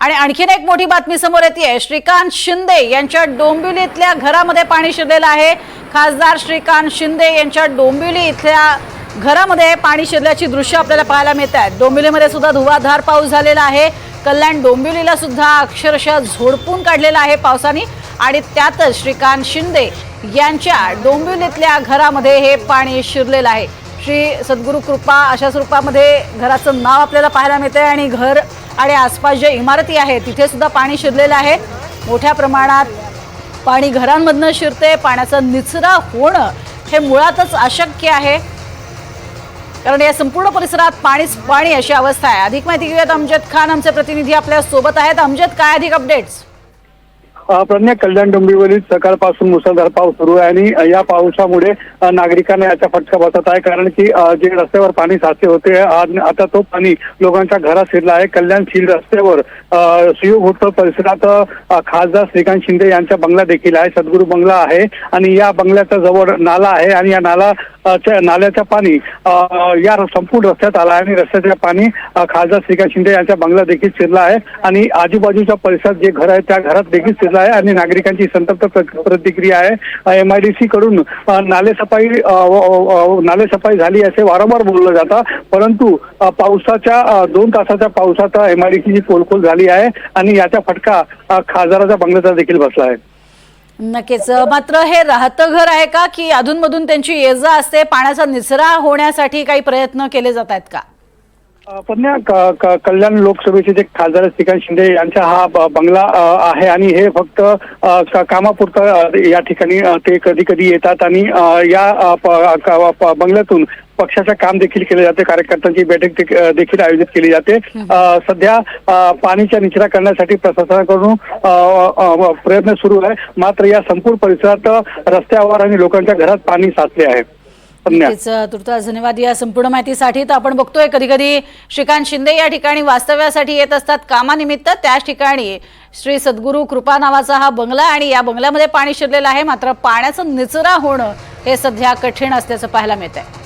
आणि आणखीन एक मोठी बातमी समोर येते श्रीकांत शिंदे यांच्या डोंबिवलीतल्या घरामध्ये पाणी शिरलेलं आहे. खासदार श्रीकांत शिंदे यांच्या डोंबिवली इथल्या घरामध्ये पाणी शिरल्याची दृश्य आपल्याला पाहायला मिळत आहेत डोंबिवलीमध्ये सुद्धा धुवाधार पाऊस झालेला आहे. कल्याण डोंबिवलीला सुद्धा अक्षरशः झोडपून काढलेला आहे पावसाने. आणि त्यातच श्रीकांत शिंदे यांच्या डोंबिवलीतल्या घरामध्ये हे पाणी शिरलेलं आहे. श्री सद्गुरू कृपा अशा स्वरूपामध्ये घराचं नाव आपल्याला पाहायला मिळतं आहे आणि घर आणि आसपास ज्या इमारती आहेत तिथेसुद्धा पाणी शिरलेलं आहे. मोठ्या प्रमाणात पाणी घरांमधनं शिरते पाण्याचा निचरा होणं हे मुळातच अशक्य आहे. कारण या संपूर्ण परिसरात पाणीच पाणी अशी अवस्था आहे. अधिक माहिती घेऊयात अमजद खान आमचे प्रतिनिधी आपल्यासोबत आहेत. अमजद काय अधिक अपडेट्स प्रज्ञा कल्याण डोंबिवलीत सकाळपासून मुसळधार पाऊस सुरू आहे आणि या पावसामुळे नागरिकांना याचा फटका बसत आहे. कारण की जे रस्त्यावर पाणी साचले होते आता तो पाणी लोकांच्या घरात शिरला आहे. कल्याण फील्ड रस्त्यावर सुयोग परिसरात खासदार श्रीकांत शिंदे यांचा बंगला देखील आहे. सद्गुरू बंगला आहे आणि या बंगल्याच्या जवळ नाला आहे आणि या नाला नाल्याचा नाल्याचं पाणी या संपूर्ण रस्त्यात आला आहे आणि रस्त्याच्या पाणी खासदार श्रीकांत शिंदे यांचा बंगला देखील शिरला आहे. आणि आजूबाजूच्या परिसरात जे घर आहे त्या घरात देखील शिरला आहे आणि नागरिकांची संतप्त प्रतिक्रिया आहे. एमआयडीसी कडून नाले सफाई नाले सफाई नालेसफाई झाली असे वारंवार बोललं जातं. परंतु पावसाच्या दोन तासाच्या पावसात एमआयडीसीची पोलखोल झाली आहे आणि याचा फटका खासदाराच्या बंगल्याचा देखील बसला आहे. नक्कीच. मात्र हे राहतं घर आहे का? की अधूनमधून त्यांची ये जा असते पाण्याचा निचरा होण्यासाठी काही प्रयत्न केले जात आहेत का? क- कल्याण लोकसभेचे जे खासदार श्रीकांत शिंदे यांचा हा बंगला आहे. आणि हे फक्त कामापुरतं या ठिकाणी ते कधी कधी येतात. आणि या बंगल्यातून पक्षाचं काम देखील केले जाते. कार्यकर्त्यांची बैठक देखील आयोजित केली जाते. सध्या पाणीचा निचरा करण्यासाठी प्रशासनाकडून प्रयत्न सुरू आहे. मात्र या संपूर्ण परिसरात रस्त्यावर आणि लोकांच्या घरात पाणी साचले आहे. तुर्तास धन्यवाद. या संपूर्ण माहितीसाठी तर आपण बघतोय कधी कधी श्रीकांत शिंदे या ठिकाणी वास्तव्यासाठी येत असतात. कामानिमित्त त्याच ठिकाणी श्री सद्गुरू कृपा नावाचा हा बंगला आणि या बंगल्यामध्ये पाणी शिरलेलं आहे. मात्र पाण्याचा निचरा होणं हे सध्या कठीण असल्याचं पाहायला मिळत आहे